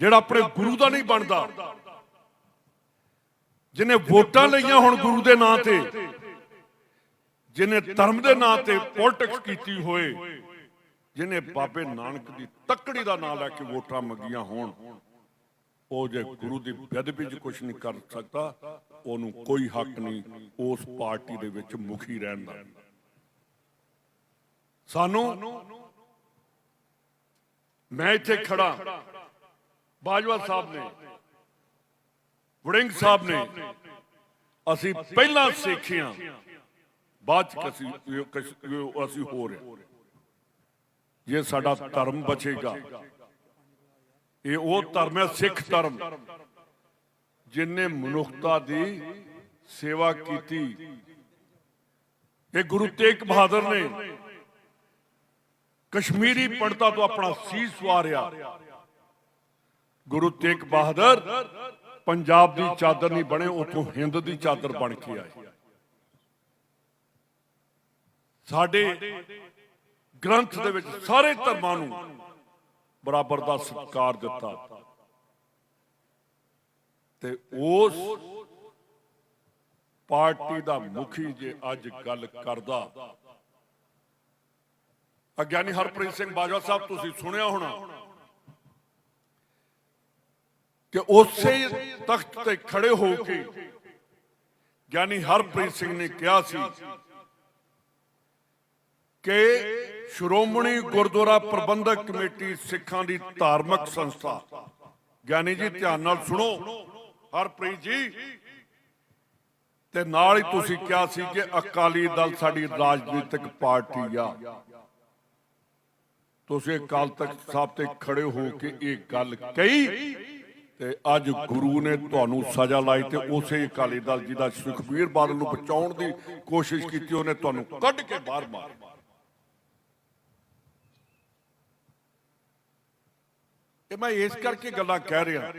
ਜਿਹੜਾ ਆਪਣੇ ਗੁਰੂ ਦਾ ਨਹੀਂ ਬਣਦਾ। ਜਿਹਨੇ ਵੋਟਾਂ ਲਈਆਂ ਹੁਣ ਗੁਰੂ ਦੇ ਨਾਂ ਤੇ, ਜਿਹਨੇ ਧਰਮ ਦੇ ਨਾਂ ਤੇ ਪੋਲਿਟਿਕਸ ਕੀਤੀ ਹੋਏ, ਜਿਹਨੇ ਬਾਬੇ ਨਾਨਕ ਦੀ ਤੱਕੜੀ ਦਾ ਨਾਂ ਲੈ ਕੇ ਵੋਟਾਂ ਮੰਗੀਆਂ ਹੋਣ, ਉਹ ਜੇ ਗੁਰੂ ਦੀ ਬੇਅਦਬੀ 'ਚ ਕੁਝ ਨਹੀਂ ਕਰ ਸਕਦਾ, ਉਹਨੂੰ ਕੋਈ ਹੱਕ ਨਹੀਂ ਉਸ ਪਾਰਟੀ ਦੇ ਵਿੱਚ ਮੁਖੀ ਰਹਿਣ ਦਾ। ਸਾਨੂੰ, ਮੈਂ ਇੱਥੇ ਖੜਾ ਬਾਜਵਾ ਸਾਹਿਬ ਨੇ, ਵੜਿੰਗ ਸਾਹਿਬ ਨੇ, ਅਸੀਂ ਪਹਿਲਾਂ ਸਿੱਖਿਆ, ਬਾਅਦ ਚ ਅਸੀਂ ਹੋ ਰਹੇ ਇਹ ਸਾਡਾ ਧਰਮ ਬਚੇਗਾ, ਇਹ ਉਹ ਧਰਮ ਹੈ, ਸਿੱਖ ਧਰਮ, ਜਿਨੇ ਮਨੁੱਖਤਾ ਦੀ ਸੇਵਾ ਕੀਤੀ। ਇਹ ਗੁਰੂ ਤੇਗ ਬਹਾਦਰ ਨੇ, ਕਸ਼ਮੀਰੀ ਪੰਡਤਾਂ ਤੋਂ ਆਪਣਾ ਸੀਸ ਵਾਰਿਆ ਗੁਰੂ ਤੇਗ ਬਹਾਦਰ ਪੰਜਾਬ ਦੀ ਚਾਦਰ ਨਹੀਂ ਬਣੇ, ਉਥੋਂ ਹਿੰਦ ਦੀ ਚਾਦਰ ਬਣ ਕੇ ਆਏ। ਸਾਡੇ ਗ੍ਰੰਥ ਦੇ ਵਿੱਚ ਸਾਰੇ ਧਰਮਾਂ ਨੂੰ ਬਰਾਬਰ ਦਾ ਸਤਿਕਾਰ ਦਿੱਤਾ। ਤੇ ਉਸ ਪਾਰਟੀ ਦਾ ਮੁਖੀ ਜੇ ਅੱਜ ਗੱਲ ਕਰਦਾ, ਅਗਿਆਨੀ ਹਰਪ੍ਰੀਤ ਸਿੰਘ ਬਾਜਵਾ ਸਾਹਿਬ, ਤੁਸੀਂ ਸੁਣਿਆ ਹੋਣਾ। ਕਿ ਉਸੇ ਤਖਤ ਤੇ ਖੜੇ ਹੋ ਕੇ ਗਿਆਨੀ ਹਰਪ੍ਰੀਤ ਸਿੰਘ ਨੇ ਕਿਹਾ ਸੀ ਕਿ ਸ਼੍ਰੋਮਣੀ ਗੁਰਦੁਆਰਾ ਪ੍ਰਬੰਧਕ ਕਮੇਟੀ ਸਿੱਖਾਂ ਦੀ ਧਾਰਮਿਕ ਸੰਸਥਾ। ਗਿਆਨੀ ਜੀ, ਧਿਆਨ ਨਾਲ ਸੁਣੋ, ਹਰਪ੍ਰੀਤ ਜੀ। ਤੇ ਨਾਲ ਹੀ ਤੁਸੀਂ ਕਿਹਾ ਸੀ ਕਿ ਅਕਾਲੀ ਦਲ ਸਾਡੀ ਰਾਜਨੀਤਿਕ ਪਾਰਟੀ ਆ। ਤੁਸੀਂ ਅਕਾਲ ਤਖਤ ਸਾਹਿਬ ਤੇ ਖੜੇ ਹੋ ਕੇ ਇਹ ਗੱਲ ਕਹੀ। ਤੇ ਅੱਜ ਗੁਰੂ ਨੇ ਤੁਹਾਨੂੰ ਸਜ਼ਾ ਲਾਈ ਤੇ ਉਸੇ ਅਕਾਲੀ ਦਲ ਜੀ ਦਾ ਸੁਖਬੀਰ ਬਾਦਲ ਨੂੰ ਬਚਾਉਣ ਦੀ ਕੋਸ਼ਿਸ਼ ਕੀਤੀ, ਉਹਨੇ ਤੁਹਾਨੂੰ ਕੱਢ ਕੇ ਬਾਹਰ ਮਾਰਿਆ। ਇਹ ਮੈਂ ਇਸ ਕਰਕੇ ਗੱਲਾਂ ਕਹਿ ਰਿਹਾ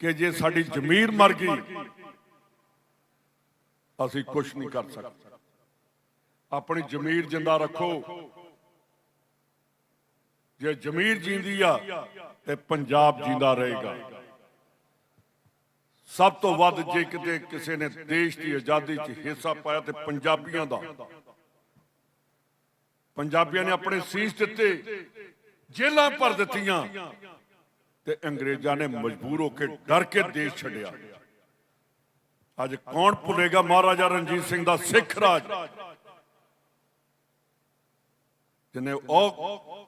ਕਿ ਜੇ ਸਾਡੀ ਜ਼ਮੀਰ ਮਰ ਗਈ, ਅਸੀਂ ਕੁਝ ਨਹੀਂ ਕਰ ਸਕਦੇ। ਆਪਣੀ ਜ਼ਮੀਰ ਜਿੰਦਾ ਰੱਖੋ। ਜੇ ਜ਼ਮੀਰ ਜਿੰਦੀ ਆ, ਤੇ ਪੰਜਾਬ ਜਿੰਦਾ ਰਹੇਗਾ। ਸਭ ਤੋਂ ਵੱਧ ਜੇ ਕਿਤੇ ਕਿਸੇ ਨੇ ਦੇਸ਼ ਦੀ ਆਜ਼ਾਦੀ 'ਚ ਹਿੱਸਾ ਪਾਇਆ ਤੇ ਪੰਜਾਬੀਆਂ ਦਾ। ਪੰਜਾਬੀਆਂ ਨੇ ਆਪਣੇ ਸੀਸ ਦਿੱਤੇ ਜੇਲਾਂ ਭਰ ਦਿੱਤੀਆਂ, ਤੇ ਅੰਗਰੇਜ਼ਾਂ ਨੇ ਮਜਬੂਰ ਹੋ ਕੇ ਡਰ ਕੇ ਦੇਸ਼ ਛੱਡਿਆ। ਅੱਜ ਕੌਣ ਭੁੱਲੇਗਾ ਮਹਾਰਾਜਾ ਰਣਜੀਤ ਸਿੰਘ ਦਾ ਸਿੱਖ ਰਾਜ? ਜਿਹਨੇ ਉਹ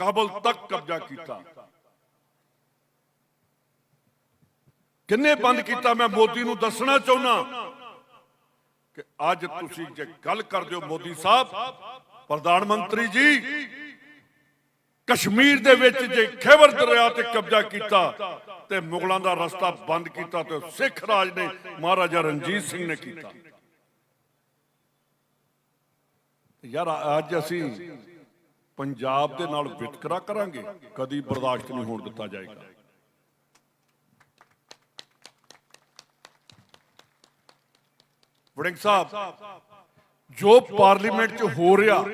ਕਾਬਲ ਤੱਕ ਕਬਜ਼ਾ ਕੀਤਾ। ਕਿੰਨੇ ਬੰਦ ਕੀਤਾ ਮੈਂ ਮੋਦੀ ਨੂੰ ਦੱਸਣਾ ਚਾਹੁੰਦਾ। ਕਿ ਅੱਜ ਤੁਸੀਂ ਜੇ ਗੱਲ ਕਰਦੇ ਹੋ ਮੋਦੀ ਸਾਹਿਬ ਪ੍ਰਧਾਨ ਮੰਤਰੀ ਜੀ ਕਸ਼ਮੀਰ ਦੇ ਵਿੱਚ ਜੇ ਖੈਬਰ ਦਰਿਆ ਤੇ ਕਬਜ਼ਾ ਕੀਤਾ ਤੇ ਮੁਗਲਾਂ ਦਾ ਰਸਤਾ ਬੰਦ ਕੀਤਾ ਤੇ ਸਿੱਖ ਰਾਜ ਨੇ ਮਹਾਰਾਜਾ ਰਣਜੀਤ ਸਿੰਘ ਨੇ ਕੀਤਾ। ਯਾਰ ਅੱਜ ਅਸੀਂ ਪੰਜਾਬ ਦੇ ਨਾਲ ਵਿਤਕਰਾ ਕਰਾਂਗੇ, ਕਦੀ ਬਰਦਾਸ਼ਤ ਨਹੀਂ ਹੋਣ ਦਿੱਤਾ ਜਾਏਗਾ। ਵੜਿੰਗ ਸਾਹਿਬ, ਜੋ ਪਾਰਲੀਮੈਂਟ 'ਚ ਹੋ ਰਿਹਾ,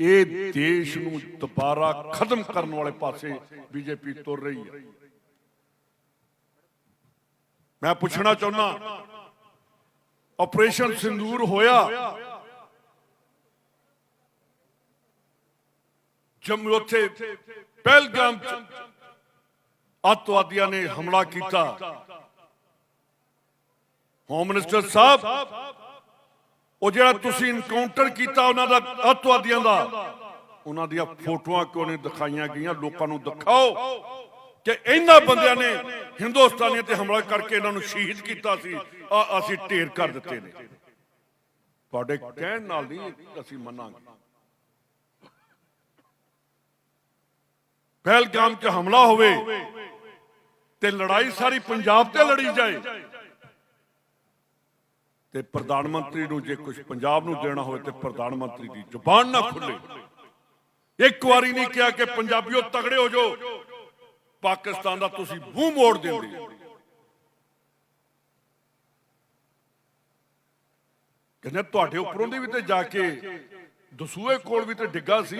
ਇਹ ਦੇਸ਼ ਨੂੰ ਦੁਬਾਰਾ ਖਤਮ ਕਰਨ ਵਾਲੇ ਪਾਸੇ ਬੀਜੇਪੀ ਤੁਰ ਰਹੀ ਹੈ। ਮੈਂ ਪੁੱਛਣਾ ਚਾਹੁੰਦਾ, ਆਪਰੇਸ਼ਨ ਸਿੰਦੂਰ ਹੋਇਆ ਜੰਮੂ ਉੱਥੇ ਪਹਿਲਗਾਮ ਚ ਅੱਤਵਾਦੀਆਂ ਨੇ ਹਮਲਾ ਕੀਤਾ। ਹੋਮ ਮਿਨਿਸਟਰ ਸਾਹਿਬ, ਉਹ ਜਿਹੜਾ ਤੁਸੀਂ ਇਨਕਾਊਂਟਰ ਕੀਤਾ ਉਹਨਾਂ ਦਾ ਅੱਤਵਾਦੀਆਂ ਦਾ, ਉਹਨਾਂ ਦੀਆਂ ਫੋਟੋਆਂ ਕਿਉਂ ਨਹੀਂ ਦਿਖਾਈਆਂ ਗਈਆਂ? ਲੋਕਾਂ ਨੂੰ ਦਿਖਾਓ ਕਿ ਇਹਨਾਂ ਬੰਦਿਆਂ ਨੇ ਹਿੰਦੁਸਤਾਨੀਆਂ ਤੇ ਹਮਲਾ ਕਰਕੇ ਇਹਨਾਂ ਨੂੰ ਸ਼ਹੀਦ ਕੀਤਾ ਸੀ। ਆ ਅਸੀਂ ਢੇਰ ਕਰ ਦਿੱਤੇ ਨੇ। ਤੁਹਾਡੇ ਕਹਿਣ ਨਾਲ ਨਹੀਂ ਅਸੀਂ ਮੰਨਾਂਗੇ। ਪਹਿਲਗਾਮ 'ਚ ਹਮਲਾ ਹੋਵੇ ਤੇ ਲੜਾਈ ਸਾਰੀ ਪੰਜਾਬ ਤੇ ਲੜੀ ਜਾਏ ਤੇ ਪ੍ਰਧਾਨ ਮੰਤਰੀ ਨੂੰ ਜੇ ਕੁਝ ਪੰਜਾਬ ਨੂੰ ਦੇਣਾ ਹੋਵੇ ਤੇ ਪ੍ਰਧਾਨ ਮੰਤਰੀ ਦੀ ਜ਼ੁਬਾਨ ਨਾ ਖੁੱਲੇ। ਇੱਕ ਵਾਰੀ ਨਹੀਂ ਕਿਹਾ ਕਿ ਪੰਜਾਬੀਓ ਤਗੜੇ ਹੋ ਜਾਓ। ਪਾਕਿਸਤਾਨ ਦਾ ਤੁਸੀਂ ਮੂੰਹ ਮੋੜ ਦਿੰਦੇ ਕਹਿੰਦੇ ਤੁਹਾਡੇ ਉੱਪਰੋਂ ਦੀ ਵੀ ਤੇ ਜਾ ਕੇ ਦਸੂਏ ਕੋਲ ਵੀ ਤੇ ਡਿੱਗਾ ਸੀ।